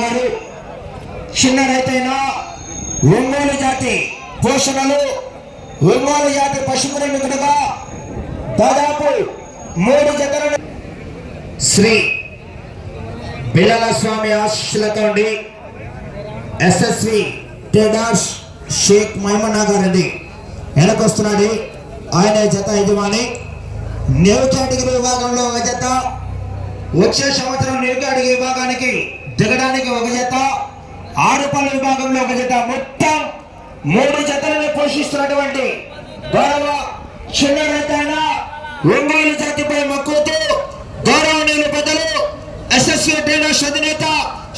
గారు చిన్న రైతైన ఒంగోలు జాతి పోషణలు ఒంగోలు జాతి పశుప్రేమికుడుగా దాదాపు మూడు జతలను శ్రీ బిల్లల స్వామి ఆశీస్సులతో ఎస్ఎస్వి టేడాష్ షేక్ మైమన్నా గారిది వెనకొస్తున్నది ఆయన జత యజమాని. నేవ్ కేటగిరీ విభాగంలో ఒక జత. వచ్చే సంవత్సరం నేవ్ విభాగానికి దిగడానికి ఒక జత ఆరుపల్లి విభాగంలో ఒక జత. మొత్తం మూడు జతలను పోషిస్తున్నటువంటి గౌరవ చిన్న రైతైన ఒంగోలు జాతిపై మక్కువతో గౌరవనీయులు పెద్దలు ఎస్ఎస్సీ ట్రేడర్స్ అధినేత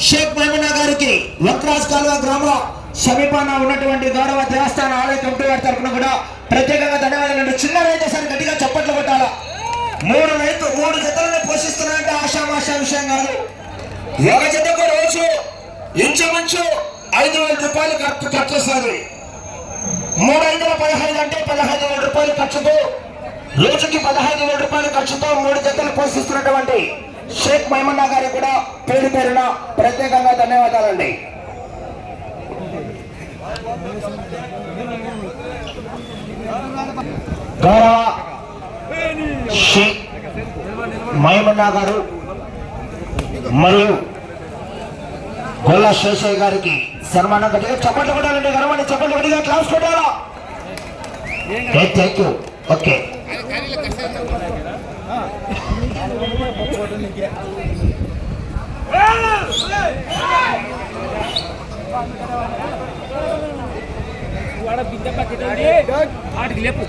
షేక్ మహమూనా గారికి వక్రాజ్ కాలువ గ్రామ సమీపాన ఉన్నటువంటి గౌరవ దేవస్థాన ఆలయ కమిటీ వారి తరఫున కూడా ప్రత్యేకంగా ధన్యవాదాలు చిన్న రైతు సార్ గట్టిగా చప్పట్లు కొట్టాలా? మూడు రైతు మూడు జతలను పోషిస్తున్నారంటే ఆషామాషా విషయం కాదు. ఒక జతకు రోజు ఇంచుమించు ఐదు వేల రూపాయలు ఖర్చు ఖర్చు వస్తుంది. మూడు ఐదుల పదహైదు అంటే పదహైదు వేల రూపాయలు ఖర్చుతో రోజుకి పదహైదు వేల రూపాయలు ఖర్చుతో మూడు జతలు పోషిస్తున్నటువంటి షేక్ మైమన్నా గారికి కూడా పేరు పేరున ప్రత్యేకంగా ధన్యవాదాలండి. గౌరవ షేక్ మైమన్నా గారు మరియు గొల్ల శేషయ్య గారికి సన్మానం గట్టిగా చప్పట్లు కొట్టాలండి గర్వాన్ని చప్పట్లు గట్టిగా క్లాస్ కొట్టాలా థ్యాంక్ యూ ఓకే వాడ బిందె పక్కన వాటికి లేపు.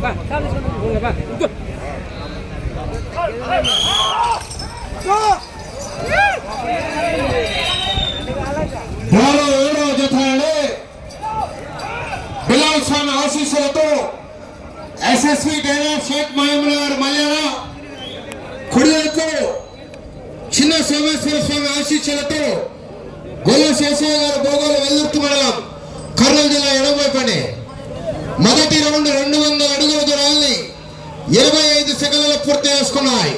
బా, బా, బాలో ఏడవ జత బిలాల్ ఆశీస్సులతో ఎస్ఎస్వి టైలర్ షేక్ మహమూద్ గారు మల్యాణ కుడివైపు చిన్న సోమేశ్వర స్వామి ఆశీస్సులతో గోల శేషయ్య గారు భోగోలు కర్నూలు జిల్లా ఎడమవైపని మొదటి రౌండ్ రెండు వందల అడుగుల దూరాల్ని ఇరవై ఐదు సెకండ్లలో పూర్తి చేసుకున్నాయి.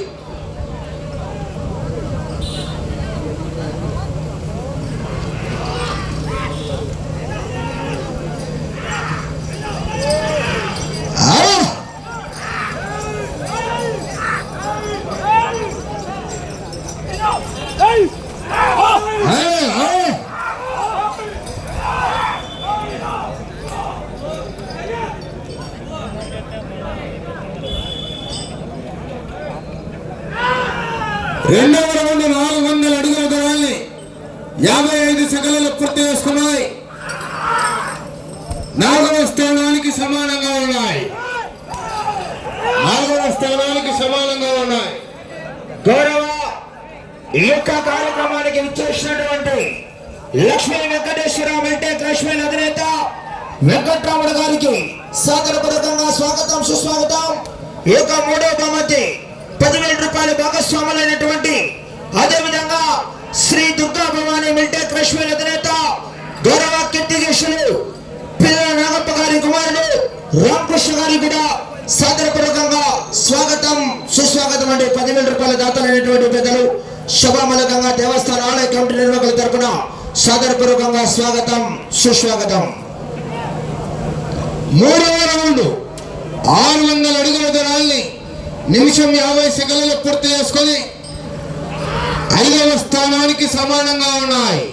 Hey! రెండవ రౌండ్ నాలుగు వందల అడుగుల దూరాన్ని యాభై ఐదు సెకండ్లలో పూర్తి చేసుకున్నాయి. నాలుగవ స్థానానికి సమానంగా ఉన్నాయి. నాలుగవ స్థానానికి సమానంగా ఉన్నాయి. గౌరవ ఈ యొక్క కార్యక్రమానికి విచ్చేసినటువంటి లక్ష్మీ వెంకటేశ్వర వెంకట లక్ష్మీ అధినేత వెంకట్రాముడు గారికి సాదరపూర్వకంగా స్వాగతం సుస్వాగతం. ఈ యొక్క మూడో బహుమతి పదివేల రూపాయల భాగస్వాములైనటువంటి అదేవిధంగా శ్రీ దుర్గా భవానీ మిల్టెక్ లక్ష్మీ అధినేత గౌరవ కీర్తికేశులు పిల్లల నాగప్ప గారి కుమారుడు రామకృష్ణ గారి కూడా సాదరపూర్వకంగా స్వాగతం సుస్వాగతం అంటే పదివేల రూపాయల దాతలైనటువంటి పెద్దలు శుభమలకంగా దేవస్థాన ఆలయ కమిటీ నిర్వాహకుల తరపున సాదరపూర్వకంగా స్వాగతం సుస్వాగతం. మూడవ రౌండ్ ఆరు వందల అడుగుల దూరాల్ని నిమిషం యాభై సెకండ్లు పూర్తి చేసుకొని ఐదవ స్థానానికి సమానంగా ఉన్నాయి.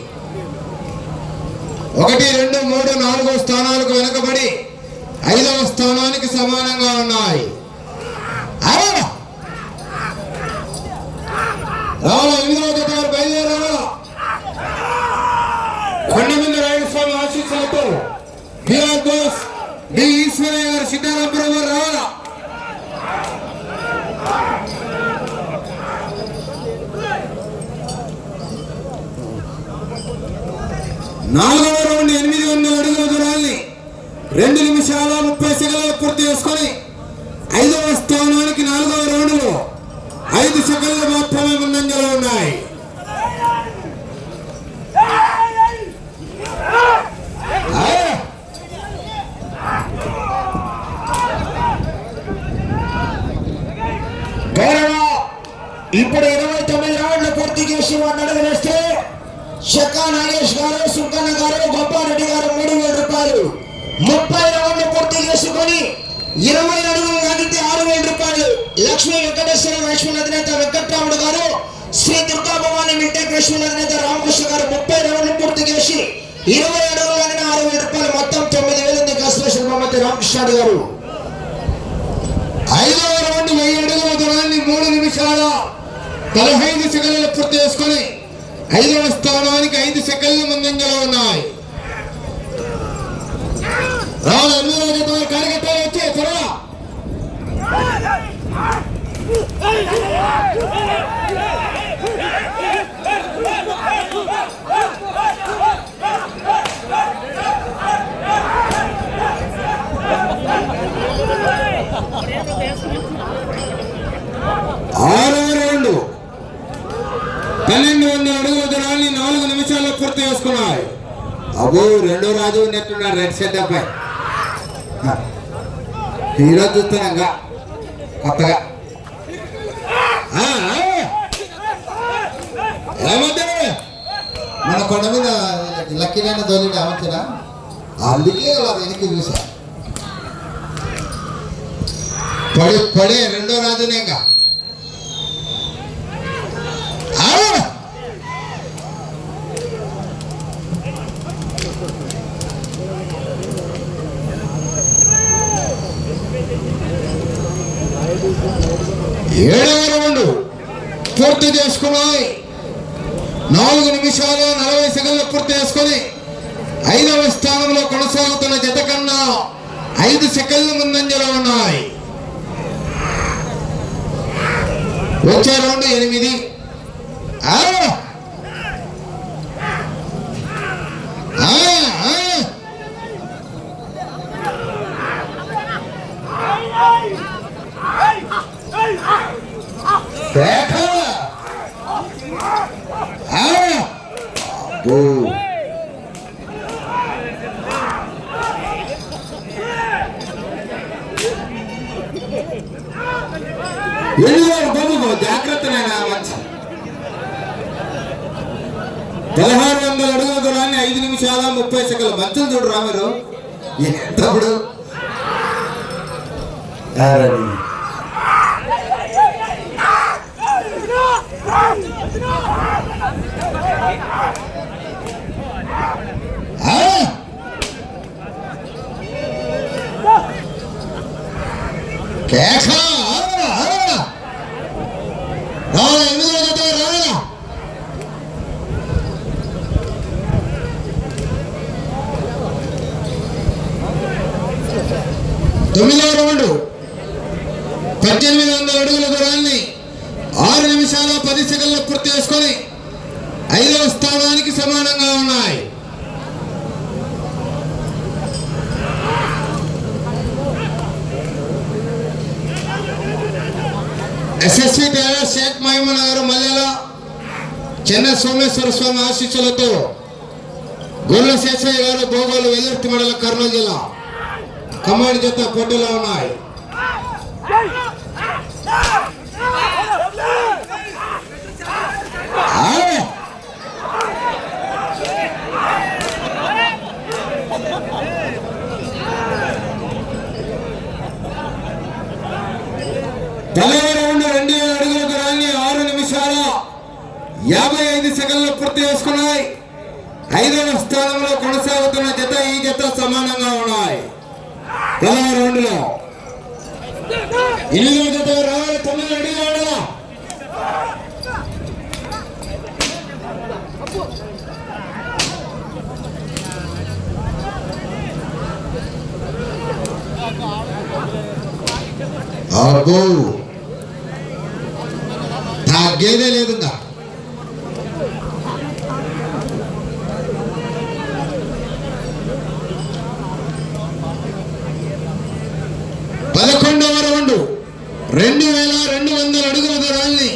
ఒకటి రెండు మూడు నాలుగో స్థానాలకు వెనకబడి ఐదవ స్థానానికి సమానంగా ఉన్నాయి. ఆ! రావాలా ఎనిమిదవ జత వారు బయలుదేరారా. కొండమంది రాయుడు స్వామి ఆశీస్సులతో బిఆర్ బోస్ డి. ఈశ్వరయ్య గారు సీతారాంపురం నాలుగవ రౌండ్ ఎనిమిది వందల అడుగుల దూరాన్ని రెండు నిమిషాల ముప్పై సెకండ్లు పూర్తి చేసుకొని ఐదవ స్థానానికి నాలుగవ రౌండ్లో ఐదు సెకండ్లు మాత్రమే ముందంజలో ఉన్నాయి. ఇప్పుడు ఇరవై తొమ్మిది రౌండ్లు పూర్తి చేసి చేసి వాడిని చెక్కా నాగేష్ గారు సుంకన్న గారు గొప్పారెడ్డి గారు మూడు వేల రూపాయలు. ముప్పై రౌండ్లు పూర్తి చేసుకొని ఇరవై అడుగులు లాగితే ఆరు వేల రూపాయలు. లక్ష్మీ వెంకటేశ్వర లక్ష్మణ్ అధినేత వెంకట్రాముడు గారు శ్రీ దుర్గా భవాని మిట్టెక్ లక్ష్మణ్ అధినేత రామకృష్ణ గారు ముప్పై రౌండ్లు పూర్తి చేసి ఇరవై అడుగులు లాగిన ఆరు వేల రూపాయలు. మొత్తం తొమ్మిది వేలు ఉంది. కన్స్ట్రక్షన్ బొమ్మతి రామకృష్ణ గారు. ఐదవ రౌండ్ వెయ్యి అడుగుల దూరాన్ని మూడు నిమిషాల పదహైదు సెకండ్లు పూర్తి చేసుకొని ఐదవ స్థానానికి ఐదు సెకండ్ల ముందంజలో ఉన్నాయి. కార్యకర్తలు వచ్చే త్వరగా. పన్నెండు వందల అడుగుల దూరాన్ని నాలుగు నిమిషాల్లో పూర్తి చేసుకున్నావు అబ్బో రెండో రాజు నెట్టున్నాడు రెడ్ షర్ట్ అబ్బాయి. హీరో చూస్తున్నాగా కొత్తగా. ఆ, ఏమంటే మన కొండ మీద లక్కీలైన దోలిని ఏమంటారా అందుకే అలా వెనక్కి చూసా. పడి పడే రెండో రాజునే ఇంకా ఆ! ఏడవ రౌండ్ పూర్తి చేసుకున్నాయి. నాలుగు నిమిషాలు నలభై సెకండ్లు పూర్తి చేసుకొని ఐదవ స్థానంలో కొనసాగుతున్న జత కన్నా ఐదు సెకండ్ల ముందంజలో ఉన్నాయి. వచ్చే రౌండ్ ఎనిమిది ఆ! ఆ, ఆ. కేక. ఆ. అబ్బో. ఎన్నివారు బాబు జాగ్రత్త నాయనా, మంచి పదహారు వందల అడుగుల దూరాన్ని ఐదు నిమిషాల ముప్పై సెకండ్లు మంచులు చూడరా మీరు ఎంతప్పుడు కేక రావాలా ఎనిమిదో జత రావాలా తొమ్మిదవ రౌండ్ పద్దెనిమిది వందల అడుగుల దూరాన్ని ఆరు నిమిషాల పది సెకండ్లు పూర్తి చేసుకొని ఐదవ స్థానానికి సమానంగా ఉన్నాయి ఎస్ఎస్సి టైలర్ షేక్ మహిమన్ గారు మల్లెల చెన్నై సోమేశ్వర స్వామి ఆశీస్సులతో గొల్ల శేషయ్య గారు భోగోలు వెల్లర్తి మండల కర్నూలు జిల్లా. కమాండ్ జత పోటీలో ఉన్నాయి ఆ! పదవ రౌండ్ రెండు వేల అడుగుల దూరాన్ని ఆరు నిమిషాల యాభై ఐదు సెకండ్లు పూర్తి చేసుకున్నాయి. ఐదవ స్థానంలో కొనసాగుతున్న జత ఈ జత సమానంగా ఉన్నాయి. ఇరవై రెండులో. లో ఎనిమిదవ జత రావాలి తొమ్మిది అడుగులు ఆడాలా? అబ్బో తగ్గేదే లేదు ఇంకా పదకొండవ రౌండ్. రెండు వేల రెండు వందల అడుగుల దూరాన్ని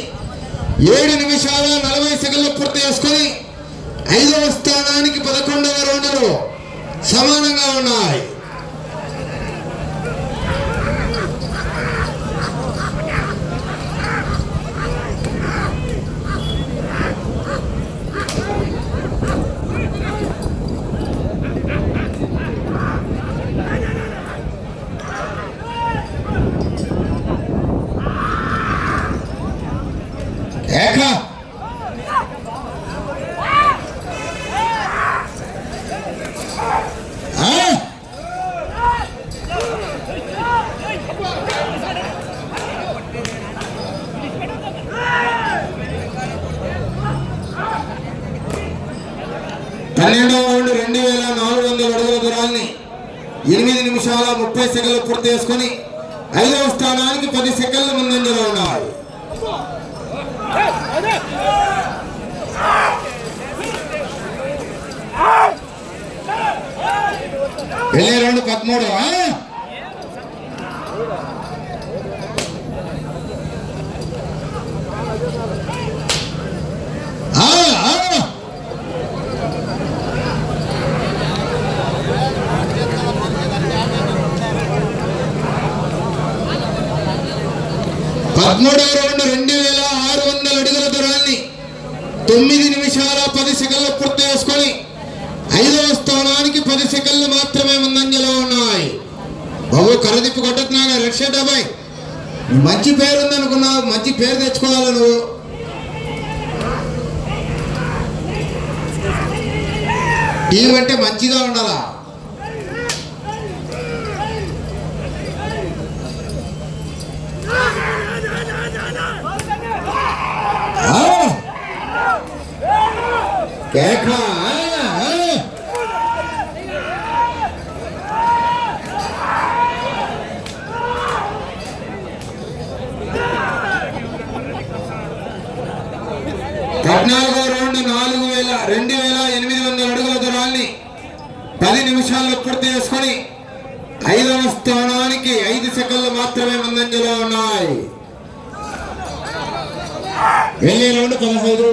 ఏడు నిమిషాల నలభై సెకండ్లు పూర్తి చేసుకొని ఐదవ స్థానానికి పదకొండవ రౌండ్లో సమానంగా ఉన్నాయి. ఉన్నటువంటి రెండు వేల నాలుగు వందల అడుగుల దూరాన్ని ఎనిమిది నిమిషాల ముప్పై సెకండ్లు పూర్తి చేసుకుని ఐదవ స్థానానికి పది సెకండ్ల ముందంజలో ఉన్నారు వెళ్ళే రెండు పదమూడు పదమూడవ రౌండ్ రెండు వేల ఆరు వందల అడుగుల దూరాన్ని తొమ్మిది నిమిషాల పది సెకండ్లు పూర్తి చేసుకొని ఐదవ స్థానానికి పది సెకండ్లు మాత్రమే ముందంజలో ఉన్నాయి. బాబు కరదిప్పు కొట్టుతున్నాను లక్ష డెబ్బై. మంచి పేరు ఉందనుకున్నావు మంచి పేరు తెచ్చుకోవాలి నువ్వు? టీం అంటే మంచిగా ఉండాలా? కేక. పద్నాలుగో రౌండ్ నాలుగు వేల రెండు వేల ఎనిమిది వందల అడుగుల దూరాన్ని పది నిమిషాల్లో పూర్తి చేసుకొని ఐదవ స్థానానికి ఐదు సెకండ్లు మాత్రమే ముందంజలో ఉన్నాయి. వెళ్ళే రౌండ్ పదహైదు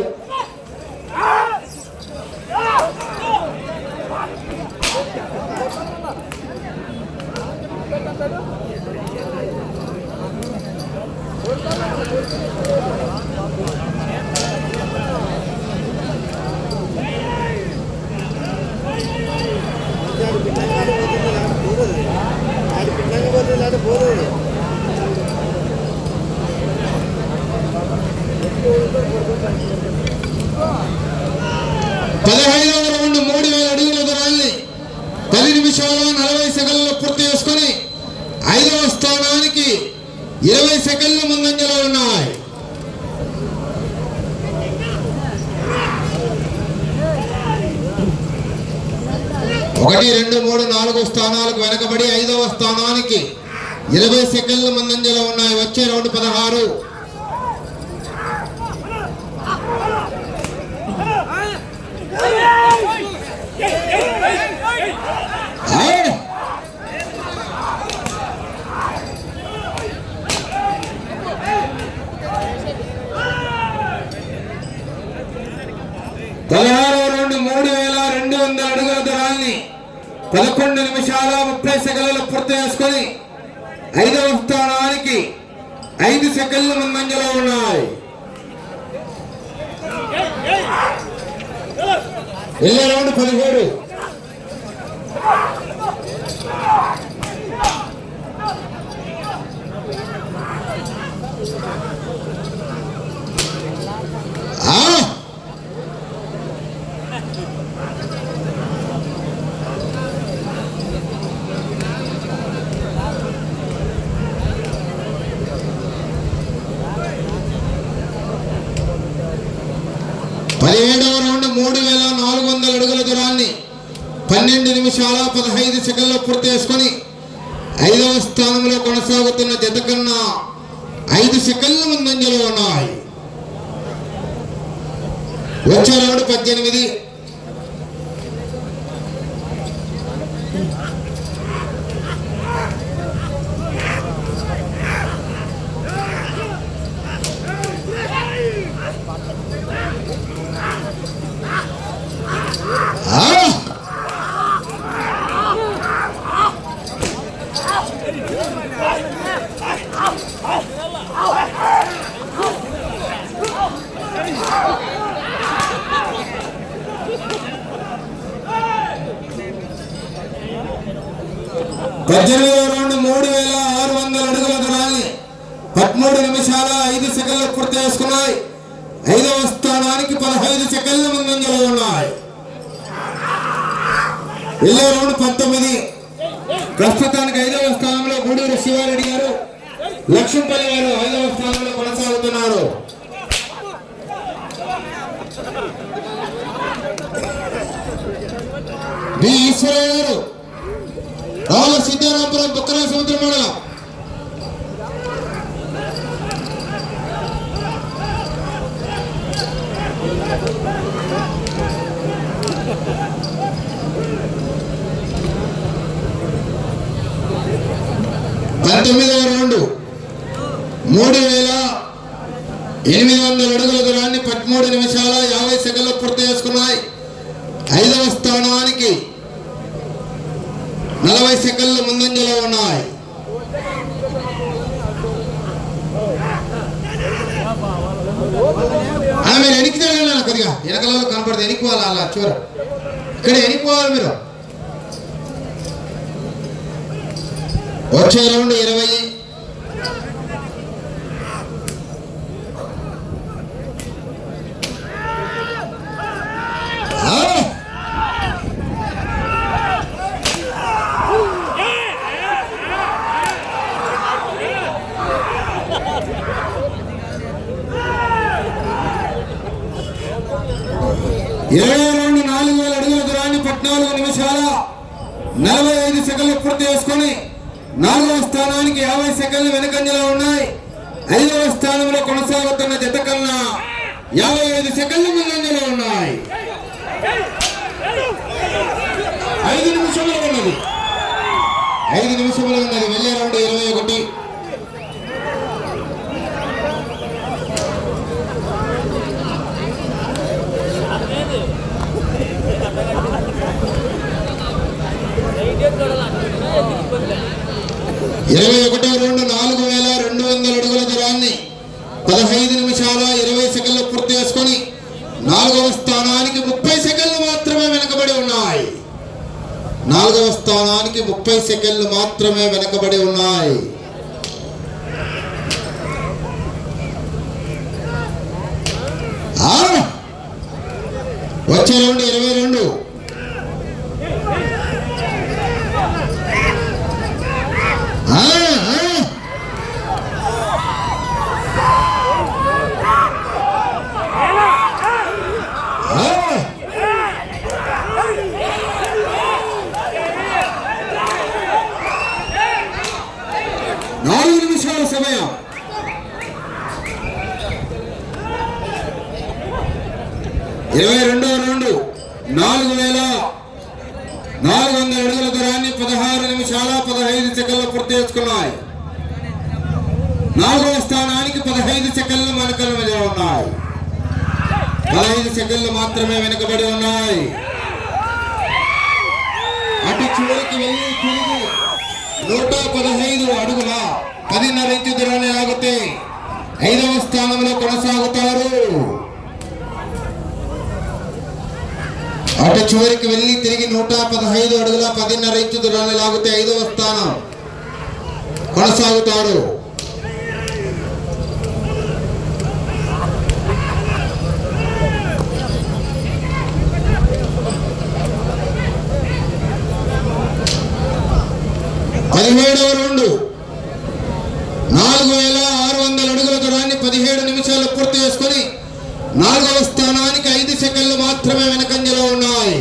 పదహైదవ రౌండ్ మూడు వేల అడుగుల దూరాన్ని పది నిమిషాల్లో నలభై సెకండ్లు పూర్తి చేసుకొని ఐదవ స్థానానికి ఇరవై సెకండ్ల ముందంజలో ఉన్నాయి. ఒకటి రెండు మూడు నాలుగు స్థానాలకు వెనకబడి ఐదవ స్థానానికి ఇరవై సెకండ్ల ముందంజలో ఉన్నాయి. వచ్చే రౌండ్ పదహారు. పదహారు రెండు మూడు వేల రెండు వందల అడుగుల దూరాన్ని పదకొండు నిమిషాల ముప్పై సెకండ్లు పూర్తి చేసుకొని ఐదవ స్థానానికి ఐదు సెకండ్ల ముందంజలో ఉన్నాయి. వెళ్ళే రౌండ్ పదిహేడు ఆ! పదిహేడవ రౌండ్ మూడు వేల నాలుగు వందల అడుగుల దూరాన్ని పన్నెండు నిమిషాల పదహైదు సెకండ్లు పూర్తి చేసుకొని ఐదవ స్థానంలో కొనసాగుతున్న జత కన్నా ఐదు సెకండ్ల ముందంజలో ఉన్నాయి. వచ్చే రౌండ్ పద్దెనిమిది ఆ! పద్దెనిమిదవ రౌండ్ మూడు వేల ఆరు వందల అడుగుల దూరాన్ని పదమూడు నిమిషాల ఐదు సెకండ్లు పూర్తి చేసుకున్నాయి ఐదవ స్థానానికి పదహైదు సెకండ్ల ముందంజలో ఉన్నాయి వెళ్ళే రౌండ్ పంతొమ్మిది ప్రస్తుతానికి ఐదవ స్థానంలో గూడూరు శివారెడ్డి గారు లక్ష్మపల్లి గారు ఐదవ స్థానంలో కొనసాగుతున్నారు బి ఈశ్వరరావు గారు. రావుల సిద్ధారాంపురం బుక్కల సముద్ర మండలం. పంతొమ్మిదవ రౌండ్. మూడు వేల ఎనిమిది వందల అడుగుల దూరాన్ని పదమూడు నిమిషాల యాభై సెకండ్లు పూర్తి చేసుకున్నాయి ఐదవ స్థానానికి నలభై సెకండ్లు ముందంజలో ఉన్నాయి ఆ, మీరు వెనక్కి తిరగండి అన్న కొద్దిగా వెనకలలో కనపడదు. వెనక్కిపోవాలి అలా చూర ఇక్కడ వెనక్కిపోవాలి మీరు. వచ్చే రౌండ్ ఇరవై ఆ! ఇరవై రెండు నాలుగు వేల అడుగుల దూరాన్ని పద్నాలుగు నిమిషాల నలభై ఐదు సెకండ్లు పూర్తి చేసుకొని నాలుగవ స్థానానికి యాభై సెకండ్లు వెనుకంజలో ఉన్నాయి. ఐదవ స్థానంలో కొనసాగుతున్న జత కన్నా యాభై ఐదు సెకండ్లు ముందంజలో ఉన్నాయి. ఐదు నిమిషంలో ఉన్నది. ఐదు నిమిషంలో ఉన్నది. వెళ్ళే రౌండ్ ఇరవై ఒకటి. ఇరవై ఒకటి రెండు నాలుగు వేల రెండు వందల అడుగుల దూరాన్ని పదహైదు నిమిషాల ఇరవై సెకండ్లు పూర్తి చేసుకొని నాలుగవ స్థానానికి ముప్పై సెకండ్లు మాత్రమే వెనకబడి ఉన్నాయి. నాలుగవ స్థానానికి ముప్పై సెకండ్లు మాత్రమే వెనకబడి ఉన్నాయి. వచ్చే రెండు ఇరవై రెండు ఆ, ఆ. ఆ. నాలుగు నిమిషాల సమయం ఇరవై రెండవ రౌండ్. నాలుగు వేల నాలుగు వందల అడుగుల దూరాన్ని పదహారు నిమిషాల పదహైదు సెకండ్లు పూర్తి చేసుకున్నాయి. నాలుగవ స్థానానికి పదహైదు సెకండ్లు వెనకల మీద ఉన్నాయి. పదహైదు సెకండ్లు మాత్రమే వెనుకబడి ఉన్నాయి. అటు చివరికి వెళ్ళి తిరిగి నూట పదహైదు అడుగుల పదిన్నర ఇంచు దూరాన్ని లాగితే ఐదవ స్థానంలో కొనసాగుతారు. అటు చివరికి వెళ్ళి తిరిగి నూట పదహైదు అడుగుల పదిన్నర ఇంచు దూరాన్ని లాగితే ఐదవ స్థానం కొనసాగుతాడు పదిహేడవ రౌండ్ నాలుగు వేల ఆరు వందల అడుగుల దూరాన్ని పదిహేడు నిమిషాలు పూర్తి చేసుకొని నాలుగవ స్థానానికి ఐదు సెకండ్లు మాత్రమే వెనకంజలో ఉన్నాయి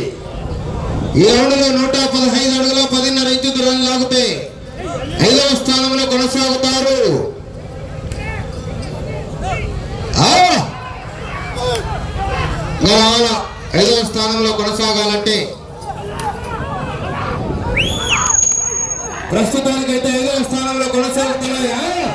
ఈ రౌండ్లో నూట పదహైదు అడుగుల పదిన్నర ఇంచు దూరాన్ని లాగితే ఐదవ స్థానంలో కొనసాగుతారు ఆ! ఇంకా రావాలా ఐదవ స్థానంలో కొనసాగాలంటే ప్రస్తుతానికైతే ఐదవ స్థానంలో కొనసాగుతున్నాయా ఆ!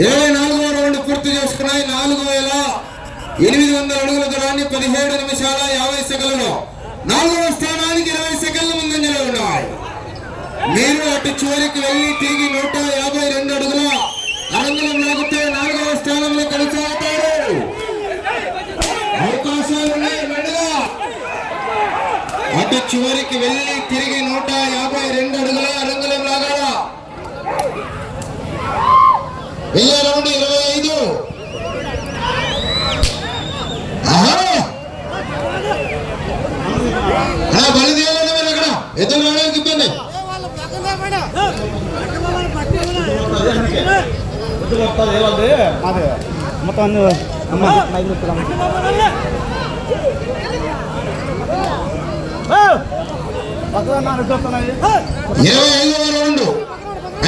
ఇరవై నాలుగవ రౌండ్ పూర్తి చేసుకున్నాయి నాలుగు వేల ఎనిమిది వందల అడుగుల దూరాన్ని పదిహేడు నిమిషాల యాభై సెకండ్లు నాలుగవ స్థానానికి ఇరవై సెకండ్ల ముందంజలో ఉన్నాయి మీరు అటు చివరికి వెళ్ళి తిరిగి నూట యాభై రెండు అడుగుల అరంగులం లాగితే నాలుగవ స్థానంలో కొనసాగుతారు. అవకాశాలు ఉన్నాయి మెండుగా. అటు చివరికి వెళ్ళి తిరిగి నూట యాభై రెండు అడుగుల అరంగులం లాగా వెళ్ళే రౌండ్ ఇరవై అమ్మ మైక్ నొప్పులు పక్కన చూస్తున్నాయి ఇరవై ఐదవ రౌండ్.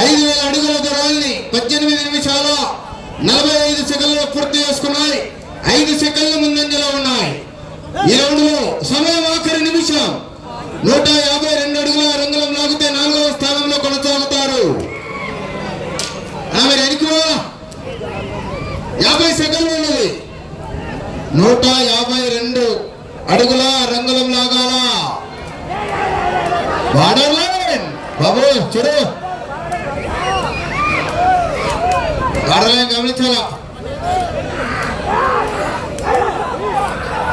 ఐదు వేల అడుగుల దూరాన్ని పద్దెనిమిది నిమిషాల నలభై ఐదు సెకండ్లు పూర్తి చేసుకున్నాయి. ఐదు సెకండ్ల ముందంజలో ఉన్నాయి. ఈ రౌండ్లో సమయం ఆఖరి నిమిషం. నూట యాభై రెండు అడుగుల రంగులం లాగితే నాలుగవ స్థానంలో కొనసాగుతారు ఆమె వెనుక యాభై సెకండ్లు ఉన్నది నూట యాభై రెండు అడుగుల రంగులం లాగాల వాడర్లైన్ బాబు చూడు. వాడర్లైన్ గమనించాలా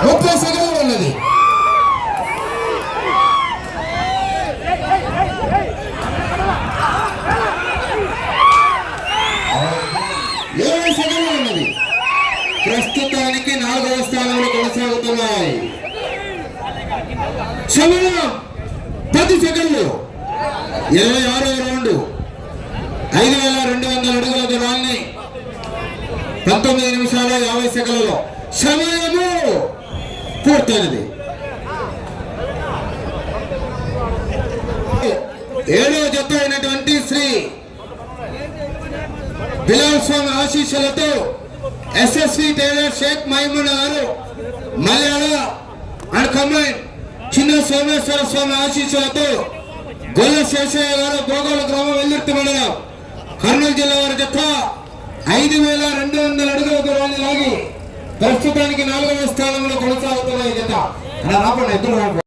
ముప్పై సెకండ్లు ఉన్నది ఇరవై సెకండ్లు ఉన్నది ప్రస్తుతానికి నాలుగవ స్థానంలో కొనసాగుతున్నాయి సమయం పది సెకండ్లు ఇరవై ఆరో రౌండ్. ఐదు వేల రెండు వందల అడుగుల దూరాన్ని పంతొమ్మిది నిమిషాల యాభై సెకండ్లలో సమయము పూర్తయినది. ఏడో జత అయినటువంటి శ్రీ బిలాల్ స్వామి ఆశీస్సులతో ఎస్ఎస్వి టైలర్ షేక్ మహిమూన్ గారు మలయాళ అండ్ కమాండ్ చిన్న సోమేశ్వర స్వామి ఆశీస్సులతో గొల్ల శేషయ్య గారు గోగోలు గ్రామం వెల్లుర్తి మండలం కర్నూలు జిల్లా వారి జత ఐదు వేల రెండు వందల అడుగుల దూరాన్ని లాగి ప్రస్తుతానికి నాలుగవ స్థానంలో కొనసాగుతున్న ఈ జత. అలా రాపండి ఇద్దరు